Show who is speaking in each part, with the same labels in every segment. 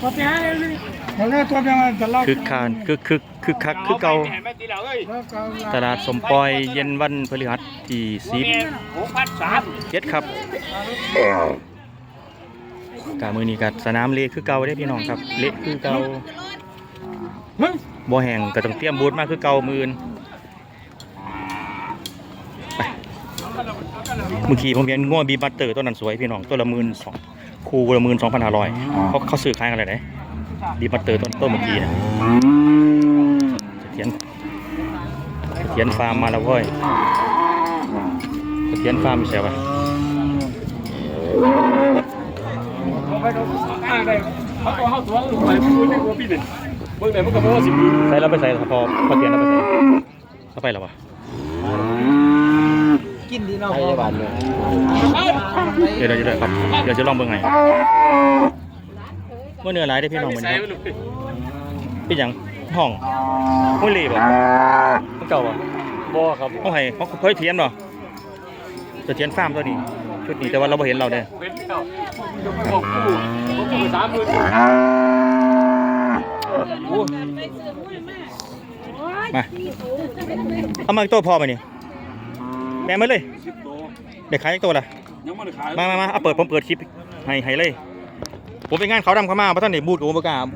Speaker 1: ก็ไปหาเลยเขาเรียกตัวเป็นอะไรตลอด
Speaker 2: คึกคานคึกคึกคึกคักคือเก่าตลาดสมปอยเย็นวันพฤหัสที่สิบ
Speaker 3: หกพันสาม
Speaker 2: เจ็ดครับกามือนี้กัดสนามเละคือเก่าได้อพี่น้องครับ เละคือเก่าบ่แห้งก็ต้องเตรียมบูทมาคือเก่ามือนไปเมื่อกี้ผมเห็นง่วบีบัตเตอร์ตัวนั้นสวยพี่น้องตัวละหมื่นสอง คูละหมื่นสองพันห้าร้อยเขาเขาซื้อขายกันอะไรไหนบีบัตเตอร์ต้นต้นเมื่อกี้นะเสถียรเสถียรฟาร์มมาแล้วเว้ยเสถียรฟาร์มมีเสียปะ
Speaker 3: อ้างได้เขาตัวเขาตัวลูกไปพูดในหัวพี่หนึ่งเบื้องไหนมันก็บอกว่าสิบปี
Speaker 2: ใส่เราไปใส่พอพอเตียนเราไปใส่เข้าไปแล้ววะ
Speaker 1: กินดีเนาะ
Speaker 3: ไอ้บ้านเลย
Speaker 2: เดี๋ยวเดี๋ยวเดี๋ยวครับเดี๋ยวจะลองเบิ่งไงเมื่อเนื้อหลายได้อพี่น้องเหมือน
Speaker 3: ใส่
Speaker 2: กัน
Speaker 3: ไม่รู้
Speaker 2: เป็นหยังห้องห้วยเล่บ่ห้องเก่าบ่
Speaker 3: บ่ครับ
Speaker 2: ห้องไห้ห้องเฮ้ยเทียนบ่จะเทียนฟาร์มตัวนี้ชุดนี้แต่ว่าเราบ่เห็นเราเด้อ
Speaker 3: เว้นแล้วบอกกูบอกกูสามหมื่น
Speaker 2: มาเอามาอีกตัวพอไหมนี่ แม่มาเลย
Speaker 3: สิบโต
Speaker 2: เด็กขายอีกตัวละ
Speaker 3: ยังไม่ได้ขาย
Speaker 2: มามามาเอาเปิดผมเปิดคลิปให้ให้เลย ผมไปงานเขาดำเขามาเพราะท่านนี่บูดกับผมประกล้าศ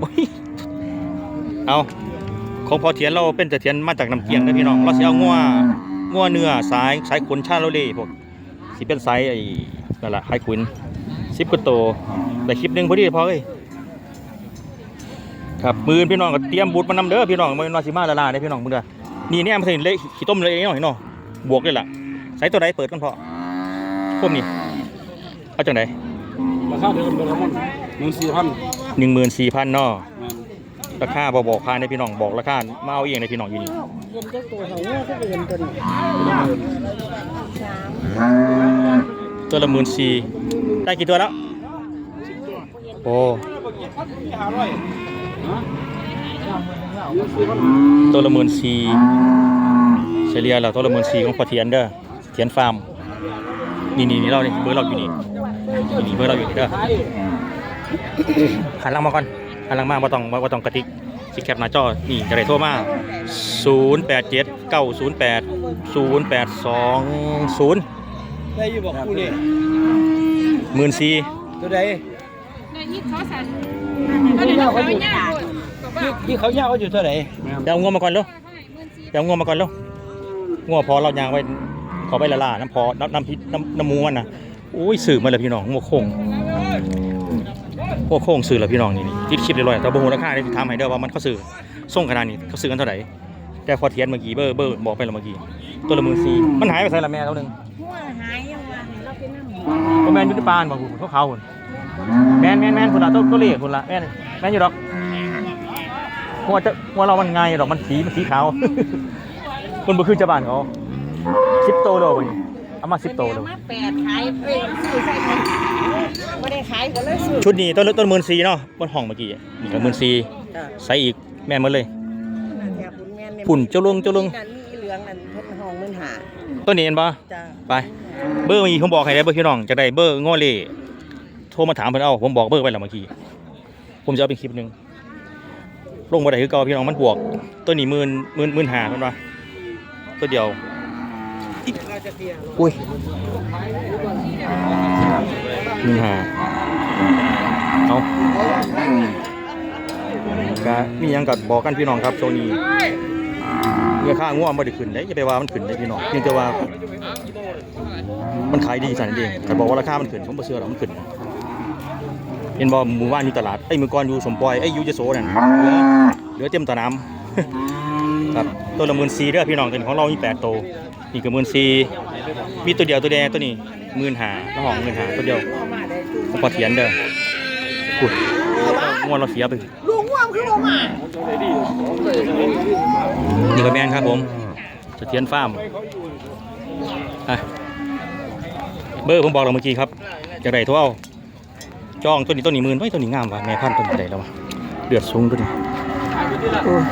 Speaker 2: เอาของพอเทียนเราเป็นแต่เทียนมาจากน้ำเกียงนะพี่น้องเราสิเอางัวงัวเนื้อสายสายขุนชาโลเล่พวกสิเป็นสายไอ้นั่นแหละไฮขุนสิบกว่าโตวแต่คลิปหนึ่งพอดีพอเลยครับมือพี่น้องก็เตรียมบูดมานำเด้อพี่น้องมันมาสิมาละลาได้อพี่น้องมึงเด้อนี่เนี่ยมันถึงเละขี้ต้มเลยเนาะเห็นเนาะบวกเลยล่ะใส่ตัวใดเปิดกันพอพวกนี้เอาจังได
Speaker 3: ราคาเดิมเป็นละมันหนึ่งสี่พัน
Speaker 2: หนึ่งหมื่นสี่พันเนาะราคาบอบอกพาในพี่น้องบอกราคามาเอาเองในพี่น้องอยู่นี่
Speaker 1: เย็นเจ้าตัวเขาเนี่ยก็เย็นตัวนี้
Speaker 2: ตัวละหมื่นสี่ได้กี่ตัวแล้วโอ้ตัวละหมื่นสี่เฉลี่ยแล้วตัวละหมื่นสี่ของพอเทียนเด้อ เทียนฟาร์มนี่นี่นี่เราเนี่ยเบอร์เราอยู่นี่นี่นี่เบอร์เราอยู่นี่เด้อหันหลังมาก่อนหันหลังมาบ่ต้องบ่ต้องกระติกสิแคปหน้าจอนี่จะได้โทรมา0 8 7 9 0 8 0 8 2 0
Speaker 1: ได้อยู่บอกกูนี่
Speaker 2: หมื่นสี่
Speaker 1: ตัวใด
Speaker 4: ในที่เขาสั่นก็เลยเขาไม่ยากคนบอกว่า
Speaker 1: ที่เขาย่าเขาอยู่ตัวไหน
Speaker 2: เดี๋ยวเอางวมาก่อนเร็ว
Speaker 4: ให้เงินซี
Speaker 2: เดี๋ยวเอางวมาก่อนเร็วงวพอเรายางไว้ ขอไปละลาน้ำพอน้ำน้ำพริกน้ำน้ำมูมันนะอุ้ยสื่อมาเลยพี่น้องงวโค้งงวโค้งสื่อแล้วพี่น้องนี่นี่ติดคลิปเรียบร้อยแต่บ่ฮู้ราคาได้ทำให้เด้อว่ามันเขาสื่อส่งขนาดนี้เขาซื้อกันเท่าไหร่แต่พอเทียนเมื่อกี้เบอร์เบอร์บอกไปแล้วเมื่อกี้ตัวละหมื่นสี่มันหายไปใส่ละแม่เท่านึง
Speaker 4: หัวหายยังวางเราเป็นน้ำหมู
Speaker 2: ก็แมนอยุติปานบอกคุณเขาเขาคุณแมนแมนแมนคุณละตัวตัวเล็กคุณละแมนแมนอยู่ดอกหัวจะหัวเรามันง่ายดอกมันสีมันสีขาวคุณบ่คือเจ้าบ้านเขา สิบโตโลวันนี้เอามาสิบโตโล
Speaker 4: มาแปดขายเอ้ยซื้อใส่ไหนไม่ได้ขายก็เลยซื้อ
Speaker 2: ชุดนี้ต้นต้นหมื่นสี่เนาะบนห้องเมื่อกี้นี่ก็หมื่นสี่ใส่อีกแม่นหมดเลย
Speaker 4: แถบบุญแม่เนี่ย
Speaker 2: ฝุ่นเจ้าลุงเจ้าลุง
Speaker 4: นั่นมีเหลืองนั่นเพชรห้องมันหา
Speaker 2: ต้นนี้เห็นปะ
Speaker 4: จ้า
Speaker 2: ไป เบอร์เมื่อกี้ผมบอกให้ได้เบอร์พี่น้องจะได้เบอร์ง้อเล่โทรมาถามเพิ่นเอาผมบอกเบอร์ไปแล้วเมื่อกี้ผมจะเอาเป็นคลิปหนึงลงมาได้คือเก่าพี่น้องมันบวกตัวนี้หมื่นหมื่นหมื่นห้าเพิ่นว่าตัวเดียว อุ้ยนึ่งหาเอาก็มียังกับบอกกันพี่น้องครับโซนี้เงื่อค่าง่วงบ่ได้ขึ้นได้อย่าไปว่ามันขึ้นได้พี่น้องเพียงแต่ว่า มันขายดีสั่นนเองแต่บอกว่าราคามันขึ้นผมบ่เชื่อหรอกมันขึ้นเห็นบ่หมู่บ้านอยู่ตลาดไอ้มือก่อนอยู่สมปอยไอ้ยอยู่ยโสนั่นเหลือเหลือเต็มตะน้ำครับตัวละหมื่นสี่เด้อพี่น้องตัวนี้ของเรามีแปดตัว นี่ก็หมื่นสี่มีตัวเดียวตัวแดงตัวนี้หมื่นหาแล้วห้องหมื่นหาตัวเดียวของพอเทียนเด้ออุ้ยงวดเราเสียไป
Speaker 4: ลุงว่ามคือบ่มา
Speaker 2: นี่ก็แมนครับผมเสถียรฟาร์มเบอร์ผมบอกเราเมื่อกี้ครับจากไหนทรเอาจองตัวนี้ตัวนี้หมื่นไว้ตัวนี้งามว่ะแม่พันตัวนี้ใดแล้ววะเดือดสูงตัวนี้โอ้ย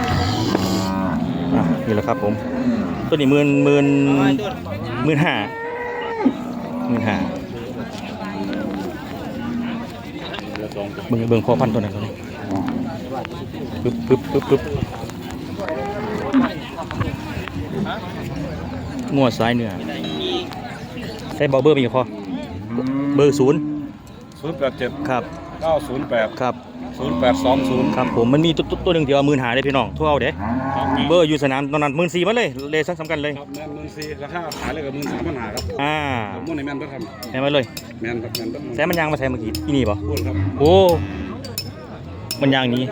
Speaker 2: อะนี่แหละครับผม ตัวนี้หมื่นหมื่นหมื่นห้าหมื่นห้า
Speaker 3: แล้วก็องตัว
Speaker 2: เบิ่งเบิ่งพอพันธุ์ตัวนั้นตัวนี้ปึ๊บปึ๊บปึ๊บปึ๊บงัวสายเหนือใส่เบอร์เบอร์มีพอเบอร์ศูนย์
Speaker 3: ศูนย์แปดเจ็ด
Speaker 2: ครับ
Speaker 3: เก้าศูนย์แปด
Speaker 2: ครับ
Speaker 3: ศูนย์แปดสองศูนย์
Speaker 2: ครับผมมันมีตัวตัวตัวหนึ่งที่เอามื่นหาได้พี่น้องทั่วเอาเด้เบอร์อยู่สนามตอนนั้นมื่นสี่มาเลยเลยสักสำคัญเลย
Speaker 3: ครับแมนหมื่นสี่ราคาขายเลยกับหมื่นสามพันหาครับ
Speaker 2: อ่า
Speaker 3: ผมมุ่งในแมนเพื่อท
Speaker 2: แซมมาเลยำ
Speaker 3: แมนครับแมนเพื่อ
Speaker 2: แซมมันยางมาแซมเมื่อกี้ที่นี่ป่ะ
Speaker 3: พูดครับ
Speaker 2: โอ้มันยางนี้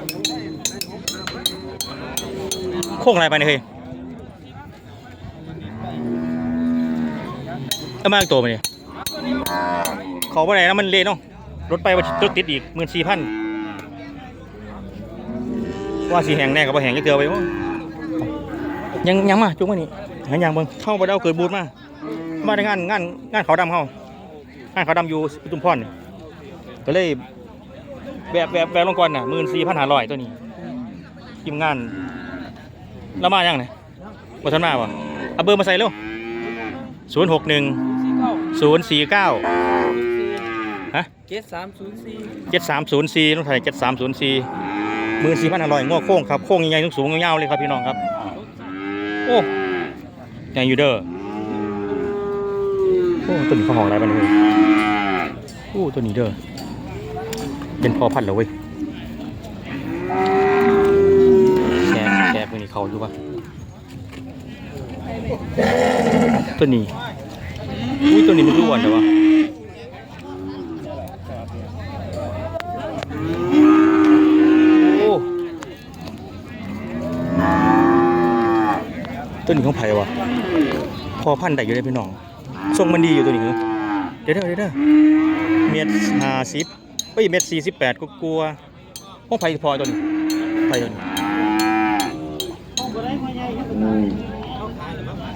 Speaker 2: โค้งอะไรไปเนี่ยเฮ้ยเอามาอีกตัวไปเนี่ยเขาไปไหนนะมันเละเนาะ รถไปว่ารถติดอีกหมื่นสี่พันว่าสีแหงแน่กับว่าแหงจะเกือไปวะยังยังมาจุ๊กมานี่หายังเบิ่งเข้าไปเอาเกิดบูดมามาในงานงานงานเขาวดำเขางานเขาวดำอยู่อุตุมพรนก็เลยแบบแบบแบบลงก่อนน่ะหมื่นสี่พันห้าร้อยตัวนี้ทีมงานแล้วมายังไงบทันมาป่ะเอาเบอร์มาใส่เร็วศูนย์หกหนึ่งศูนย์สี่เก้า ฮะ
Speaker 1: เจ็ดสามศูนย์สี่
Speaker 2: เจ็ดสามศูนย์สี่ต้องไทยเจ็ดสามศูนย์สี่หมื่นสี่พันห้าร้อยงอโค้งครับโค้งใหญ่ๆสูงๆยาวๆเลยครับพี่น้องครับ โอ้ใหญ่อยู่เด้อโอ้ตัวนี้เขาห้องอะไรบ้างเนี่ยโอ้ตัวนี้เด้อเป็นพอพันธุ์แล้วเว้ยแกะแกะพวกนี้เขาอยู่ปะตัวนี้อุ้ยตัวนี้มันรู้อ่อนแต่ว่าโอ้ ตัวนี้ของไผ่วะพอพันธุ์ได้อยู่เลยพี่น้องทรงมันดีอยู่ตัวนี้เหรอเดี๋ยวเด้อเดี๋ยวเด้อเมตรห้าสิบเอ้ยเมตรสี่สิบแปดก็กลัวๆของไผ่พอตัวนี้ไผ่ตัวนี้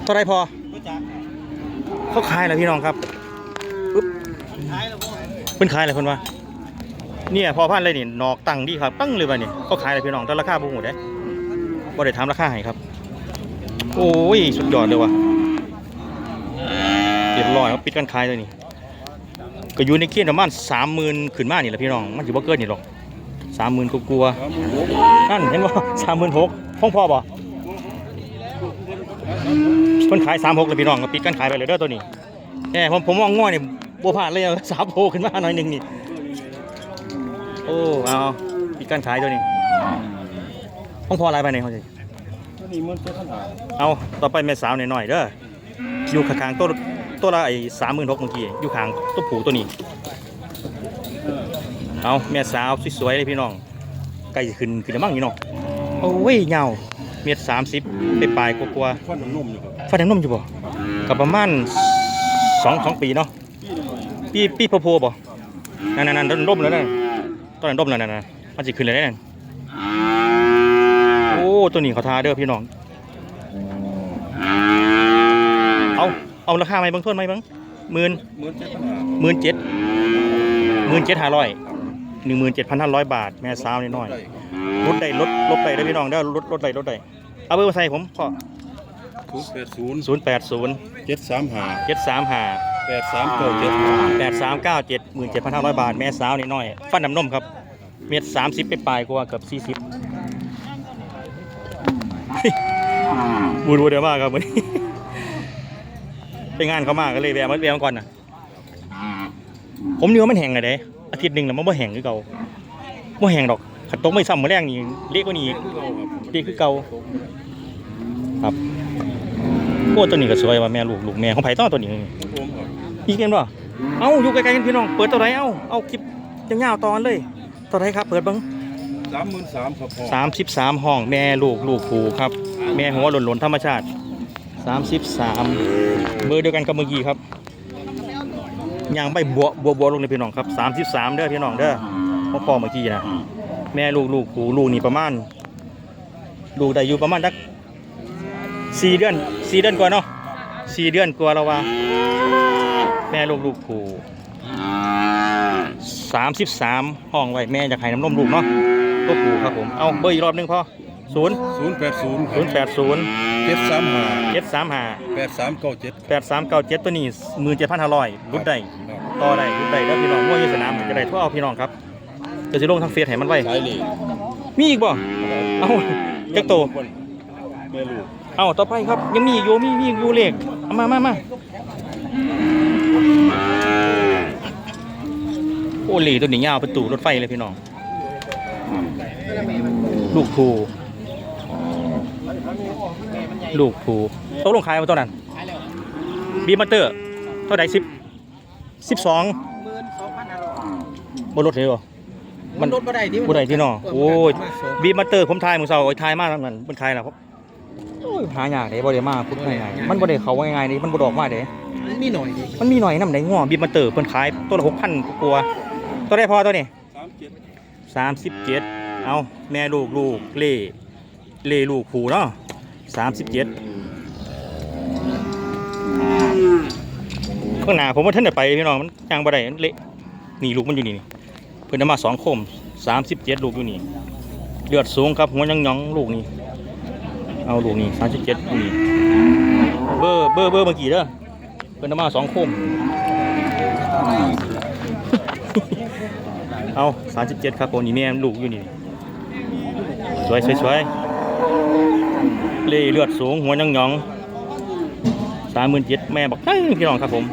Speaker 2: เท่าไรพอเขาขายแล้วพี่น้องครับปึ๊บเพิ่นขายอะไรเพิ่นวะเนี่ยพอพันเลยนี่นอกตังดีครับตั้งเลยว่ะนี่เขาขายอะไรพี่น้องแต่ราคาบ่ฮู้เด้บ่ได้ถามราคาให้ครับ โอ้ย สุดยอดเลยว่ะเรียบร้อยเขาปิดการขายเลยนี่ ก็อยู่ในเกณฑ์ประมาณ30,000ขึ้นมานี่แหละพี่น้อง มันสิบ่เกินนี่หรอก30,000กลัวๆนั่นเห็นบ่36,000ห้องพอบ่เพิ่นขายสามหกเลยพี่น้องก็ปิดกันขายไปเลยเด้อตัวนี้แหมผมผมมองง่อยนี่บัวผ่านเลยสามโพขึ้นมาหน่อยหนึ่งนี่โอ้เอาปิดกันขายตัวนี้ห้องพออะไรไปไหนเขาจะ
Speaker 3: นี้มันเจ็ดพันหา
Speaker 2: เอาต่อไปแม่สาวหน่อยๆเด้ออยู่ข้างๆตัวตัวละไอ้สามหมื่นหกเมื่อกี้อยู่ข้างตัวผูตัวนี้ เอาแม่สาวสวยๆเลยพี่น้องใกล้จะขึ้นขึ้นแล้วมั้งนี่น้องโอ้ยเงาเม็ดสามสิบไปปลายๆกลัวๆ
Speaker 3: ฟันนุ่มอยู่ครับ
Speaker 2: ฟันยังนุ่มอยู่บ่กับประมาณสองสองปีเนาะปีปีโพโพบ่นั่นนั่นนั่นร่มแล้วนั่นตอนนั้นร่มแล้วนั่นนั่นมันสิขึ้นเลยนั่นโอ้ ตัวนี้เขาทาเด้อพี่น้อง เอาเอาราคาไหมเบางต้นไหมเบางหมื่น
Speaker 3: หมื่นเจ็ดพันหา
Speaker 2: หมื่นเจ็ดหมื่นเจ็ดห้าร้อยหนึ่งหมื่นเจ็ดพันห้าร้อยบาท แม่สาวน้อยๆลดได้ลดลดได้เด้อพี่น้องเด้อลดลดได้ลดได้เอาเบอร์มาใส่ผมขอ
Speaker 3: ศูนย์แปดศูนย์
Speaker 2: ศูนย์แปดศูนย์
Speaker 3: เจ็ดสามหา
Speaker 2: เจ็ดสามห้า
Speaker 3: แปดสามเก้าเจ็ด
Speaker 2: แปดสามเก้าเจ็ดหมื่นเจ็ดพันห้าร้อยบาท แม่สาวนิดหน่อย ฟันน้ำนมครับ เม็ดสามสิบไปปลายกว่าเกือบสี่สิบ บูดูเดี๋ยวมากครับวันนี้ไปงานเขามากก็เลยแวะมาแวะมาก่อนนะผมนึกว่ามันแห้งไงเด้อาทิตย์หนึ่งแล้วมันบ่แห้งคือเก่าบ่แห้งดอกขัดตกไม่ซ้ำมาแรงนี่เละกว่านี้อีกเละคือเก่าครับโอ้ตัวนี้ก็สวยว่าแม่ลูกลูกแม่ของไผ่ต้องเอาตัวนี้
Speaker 3: ผมครับ
Speaker 2: อีกเห็นป่ะเอ้าอยู่ไกลๆกันพี่น้องเปิดตัวไหนเอ้าเอาคลิปยาวๆตอนเลยตัวไหนครับเปิดเบัง
Speaker 3: สามหมื่นสามครับพ่อ
Speaker 2: สามสิบสามห้องแม่ลูกลูกผูครับ แม่หัวหล่นๆธรรมชาติสามสิบสามเบอร์เดียวกันกับเมื่อกี้ครับยางใบบวบวบวลงเลยพี่น้องครับสามสิบสามเด้อพี่น้องเด้อพ่อพ่อเมื่อกี้นะแม่ลูกลูกผูลูกนี่ประมาณ ลูกได้อยู่ประมาณสักสี่เดือนสี่เดือนกว่าเนาะสี่เดือนกว่าแล้วว่า แม่ลูกลูกผูสามสิบสามห้องไว้แม่จะให้น้ำนมลูกเนาะ ตัวผูครับผม เอาเบอร์อีกรอบหนึงพอศูนย์
Speaker 3: ศูนย์แปดศูนย์
Speaker 2: ศูนย์แปดศูนย์
Speaker 3: เจ็ดสามหา
Speaker 2: เจ็ดสามห้า
Speaker 3: แปดสามเก้าเจ็ด
Speaker 2: แปดสามเก้าเจ็ดตัวนี้หมื่นเจ็ดพันห้าร้อยรุดได้
Speaker 3: ครับ
Speaker 2: ต่อได้รุดได้แล้วพี่น้องมั่วอยี่สนามจะได้ทั่วเอาพี่น้องครับเดี๋ยวจะลงทางเฟซให้มันไว้
Speaker 3: สายเหล็ก
Speaker 2: มีอีกบ่ เอ้าจักโต
Speaker 3: แม่ลูก
Speaker 2: เอ้าต่อไปครับ ยังมีอีกอยู่มีมีอีกอยู่เลขเอามามามาโอ้เหลีตัวนี้ยาวเป็นตู่รถไฟเลยพี่น้อง ลูกภูลูกภูตกลงขายมาตัวนั้นบีมาเตอร์เท่าไหร่สิบสิบสองบนรถเลยเหรอ
Speaker 1: มันรถบ่ได้ที่
Speaker 2: บ่ได้ที่นอโอ้ยบีมาเตอร์ผมทายมื้อเช้าโอ้ยทายมากทั้งนั้นมันขายแล้วครับโอ้ยหายากเด้บ่ได้มาพูดง่ายๆมันบ่ได้เข้าง่ายๆนี่มันบ่ดอกมาเด้
Speaker 1: มีหน่อยดิ
Speaker 2: มันมีหน่อยนำได้ง้อบีมาเตอร์เพิ่นขายตัวละ6,000กว่าๆตัวได้พอตัวนี้
Speaker 3: สามเจ็ด
Speaker 2: 37เอาแม่ลูกลูกเล่เล่ลูกผูเนาะ37ข้างหน้าผมว่าท่านได้ไปพี่น้องมันยังบ่ได้มันเละนี่ลูกมันอยู่นี่เพิ่นเอามาสองคม37ลูกอยู่นี่เลือดสูงครับหัวยังยองลูกนี่เอาลูกนี่37ลูกนี่เบอร์เบอร์เบอร์เมื่อกี้เด้อเพิ่นมาสองคม เอา37ครับผมนี่แม่ลูกอยู่นี่สวยสวยสวยเล่เลือดสูงหัวยังหยองสามหมื่นเจ็ดแม่บอกเฮ้ยพี่น้องครับผม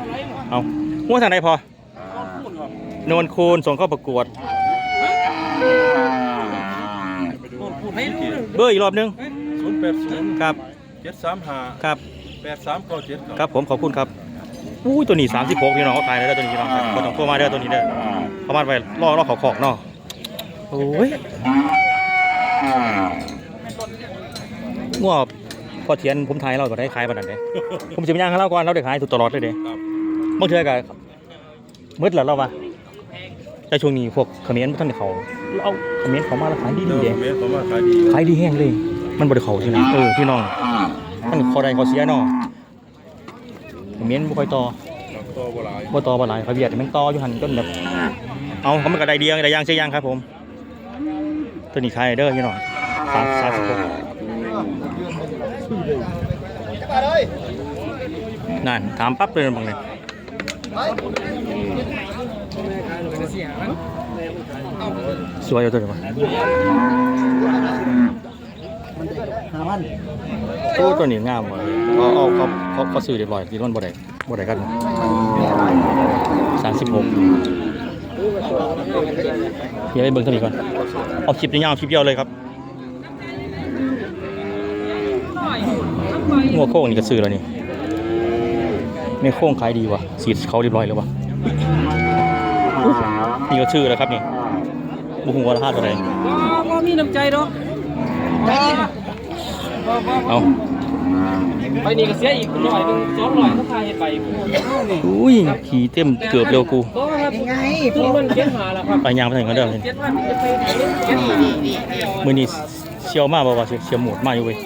Speaker 2: เอาหัวทางไหนพอโนนคูณส่งเข้าประกวด เบอร์อีกรอบหนึง
Speaker 3: ศูนย์แปดศูนย์
Speaker 2: ครับ
Speaker 3: เจ็ดสามห้า
Speaker 2: ครับ
Speaker 3: แปดสามเก้าเจ็ด
Speaker 2: ครับผมขอบคุณครับ อุ้ยตัวนี้36พี่น้องเขาขายได้แล้วตัวนี้พี่น้องครับบ่ต้องโทรมาเด้อตัวนี้เด้อประมาณไปล่อล่อเขาขอกเนาะโอ้ยงัวพอเทียนผมทายเราก็ได้ขายปานนั้นเด้ ผมสิไปย่างให้เราก่อนเราได้ขายถูกตลอดเลยเด้
Speaker 3: ครับ
Speaker 2: บางเทื่อก็มืดแล้วเราว่าแต่ช่วงนี้พวกเขมิ้นบ่ทันได้เขาเราเอาเขมิ้นเขามาแล้วขายดี
Speaker 3: เดิ
Speaker 2: ดี
Speaker 3: ม
Speaker 2: เด้
Speaker 3: เมตรผมว่าขายดี
Speaker 2: ขายดีแห้งเลย มันบ่ได้เขาใช่ไหมเออพี่น้องมันเขาได้เขาเสียเนาะ เขมิ้นบ่ค่อยต่อ
Speaker 3: ครับตัวโบราณ
Speaker 2: บ่ต่อบ่หลายเขาเวียดมันต่ออยู่หั่นจนแบบ เอาเขามันก็ได้เดียงได้ยางใช่ยางครับผม ตัวนี้ขายเด้อพี่น้องสามสามสิบหกนั่นถามปั๊บเลยบางเลยสวยอยู่ตัวเดียว
Speaker 1: ห้าพัน
Speaker 2: โอ้ตัวนี้งามว่ะเอาเอาเขาเขาเขาซื้อเรียบร้อยที่มันบ่ได้บ่ได้กันสามสิบหกเดี๋ยวไปเบิ่งตัวนี้ก่อน เอาคลิปนี้ยาวคลิปเดียวเลยครับงัวโค้งนี่ก็ซื้อแล้วนี่แม่โค้งขายดีว่ะสีดเขาเรียบร้อยแล้วว่ะนี่ก็ชื่อแล้วครับนี่บุหัวราคาเท่าไหร่
Speaker 1: ก็มีน้ำใจดอก
Speaker 2: เอา
Speaker 1: ไปนี่ก็เสียอีกร้อยหนึงสองร้อยถ้าทายไป
Speaker 2: อุ้ยขี่เต็มเกือบเร็วกู
Speaker 1: ก็ครับไงพวกมันเก็บมาแล้วครับ
Speaker 2: ไปยางไปไหนกันเด้อ
Speaker 1: เจ็ดพันจะไปเก็บมา
Speaker 2: มือนี้เชียวมากบ่าวะเชียวเชียวหมดมากอยู่เว้ย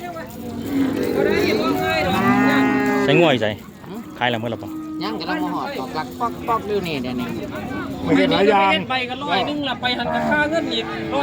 Speaker 2: ใช้ง่วยใจขายแล้วเมื่อไหร่ปะ
Speaker 5: ยังกำลังมาหอดตอกหลักปอกปอกดูนี่เดี๋ยวนี้
Speaker 1: ไปหลายอย่างไปกันร้อยหนึงละไปหันกับค่าเงินอีกร้อย